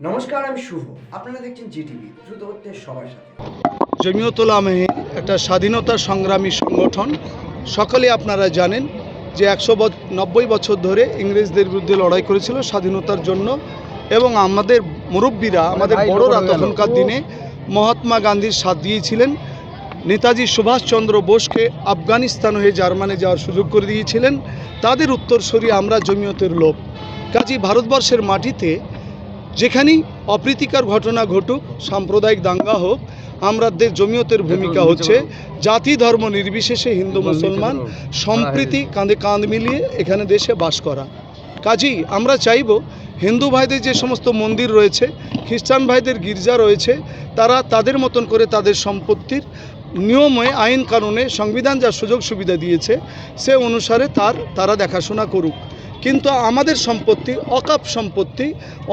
নমস্কার আমি শুভ। আপনারা দেখছেন জিটিভি দ্রুত হচ্ছে সবার সাথে। জমিয়তুল আমেহে একটা স্বাধীনতা সংগ্রামী সংগঠন। সকলে আপনারা জানেন যে একশো নব্বই বছর ধরে ইংরেজদের বিরুদ্ধে লড়াই করেছিল স্বাধীনতার জন্য এবং আমাদের মুরব্বীরা আমাদের বড়রা তখনকার দিনে মহাত্মা গান্ধীর সাথ দিয়েছিলেন। নেতাজি সুভাষচন্দ্র বোসকে আফগানিস্তান হয়ে জার্মানি যাওয়ার সুযোগ করে দিয়েছিলেন। তাদের উত্তরসূরি আমরা জমিয়তের লোক কাজী ভারতবর্ষের মাটিতে যেখানেই অপ্রীতিকর ঘটনা ঘটুক সাম্প্রদায়িক দাঙ্গা হোক আমরা দে- জমিয়তের ভূমিকা হচ্ছে জাতি ধর্ম নির্বিশেষে হিন্দু মুসলমান সম্প্রীতি কাঁধে কাঁধ মিলিয়ে এখানে দেশে বাস করা। কাজেই আমরা চাইব হিন্দু ভাইদের যে সমস্ত মন্দির রয়েছে খ্রিস্টান ভাইদের গির্জা রয়েছে তারা তাদের মতন করে তাদের সম্পত্তির নিয়মে আইন কানুনে সংবিধান যা সুযোগ সুবিধা দিয়েছে সে অনুসারে তার তারা দেখাশোনা করুক। কিন্তু আমাদের সম্পত্তি, অকাপ সম্পত্তি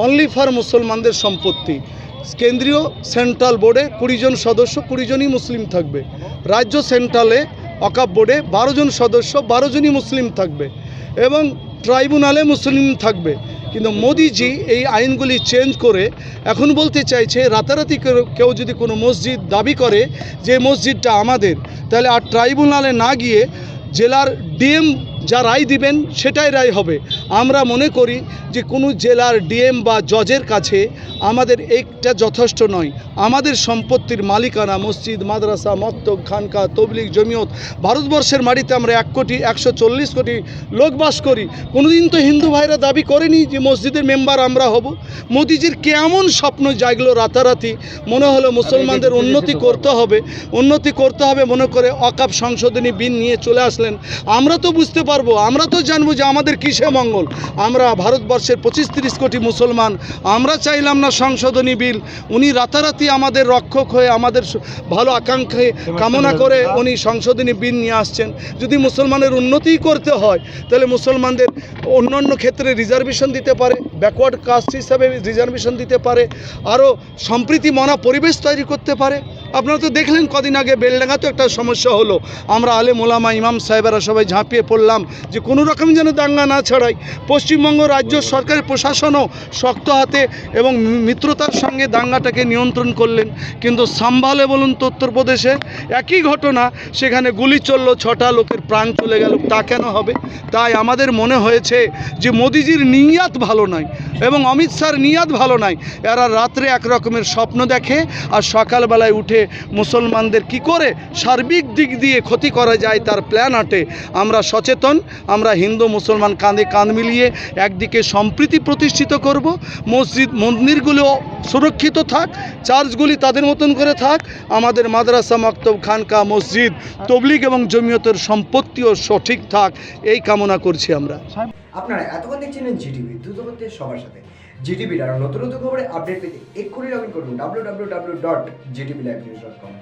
অনলি ফর মুসলমানদের সম্পত্তি। কেন্দ্রীয় সেন্ট্রাল বোর্ডে কুড়িজন সদস্য, কুড়িজনই মুসলিম থাকবে। রাজ্য সেন্ট্রালে অকাপ বোর্ডে বারো জন সদস্য বারো জনই মুসলিম থাকবে এবং ট্রাইব্যুনালে মুসলিম থাকবে। কিন্তু মোদিজি এই আইনগুলি চেঞ্জ করে এখন বলতে চাইছে, রাতারাতি কেউ যদি কোনো মসজিদ দাবি করে যে মসজিদটা আমাদের, তাহলে আর ট্রাইব্যুনালে না গিয়ে জেলার ডিএম যা রায় দিবেন সেটাই রায় হবে। আমরা মনে করি যে কোনো জেলার ডিএম বা জজের কাছে আমাদের এইটা যথেষ্ট নয়। আমাদের সম্পত্তির মালিকানা মসজিদ মাদ্রাসা মক্তব খানকা তবলিগ জমিয়ত ভারতবর্ষের মাটিতে আমরা এক কোটি একশো চল্লিশ কোটি লোক বাস করি। কোনোদিন তো হিন্দু ভাইরা দাবি করেনি যে মসজিদের মেম্বার আমরা হব। মোদিজির কেমন স্বপ্ন জাগলো রাতারাতি। মনে হলো মুসলমানদের উন্নতি করতে হবে উন্নতি করতে হবে মনে করে অকাপ সংশোধনী বিল নিয়ে চলে আসলেন। আমরা তো বুঝতে পারব। আমরা তো জানব যে আমাদের কিসে মঙ্গল। আমরা ভারতবর্ষের পঁচিশ তিরিশ কোটি মুসলমান। আমরা চাইলাম না সংশোধনী বিল। উনি রাতারাতি আমাদের রক্ষক হয়ে আমাদের ভালো আকাঙ্ক্ষায় কামনা করে উনি সংশোধনী বিল নিয়ে আসছেন। যদি মুসলমানের উন্নতিই করতে হয় তাহলে মুসলমানদের অন্যান্য ক্ষেত্রে রিজার্ভেশন দিতে পারে ব্যাকওয়ার্ড কাস্ট হিসাবে রিজার্ভেশন দিতে পারে আরও সম্প্রীতি মনা পরিবেশ তৈরি করতে পারে। আপনারা তো দেখলেন কদিন আগে বেলডাঙ্গা তো একটা সমস্যা হলো। আমরা আলে মোলামা ইমাম সাহেবেরা সবাই ঝাঁপিয়ে পড়লাম যে কোনো রকম যেন দাঙ্গা না ছড়াই পশ্চিমবঙ্গ রাজ্য সরকারের প্রশাসনও শক্ত হাতে এবং মিত্রতার সঙ্গে দাঙ্গাটাকে নিয়ন্ত্রণ করলেন। কিন্তু সাম্ভালে বলুন তো উত্তরপ্রদেশে একই ঘটনা, সেখানে গুলি চলল, ছটা লোকের প্রাণ চলে গেল। তা কেন হবে? তাই আমাদের মনে হয়েছে যে মোদিজির নিয়াত ভালো নয় এবং অমিত শাহর নিয়াত ভালো নয়। এরা রাত্রে এক রকমের স্বপ্ন দেখে আর সকালবেলায় উঠে মুসলমানদের কি করে সার্বিক দিক দিয়ে ক্ষতি করা যায় তার প্ল্যান আটে। আমরা সচেতন, আমরা হিন্দু মুসলমান কাঁধে কাঁধ মিলিয়ে একদিকে সম্প্রীতি প্রতিষ্ঠিত করব, মসজিদ মন্দিরগুলো সুরক্ষিত থাক, চার্চগুলি তাদের মতন করে থাক, আমাদের মাদ্রাসা, মক্তব, খানকা, মসজিদ, তবলিগ এবং জমিয়তের সম্পত্তিও সঠিক থাক, এই কামনা করছি আমরা। আপনারা এতক্ষণ দেখছিলেন জিটিভি, দ্রুত হচ্ছে সবার সাথে। জিটিভির আরও নতুন নতুন খবরে আপডেট পেতে এক্ষুনি লগ ইন করুন W W W dot ZTV live news dot com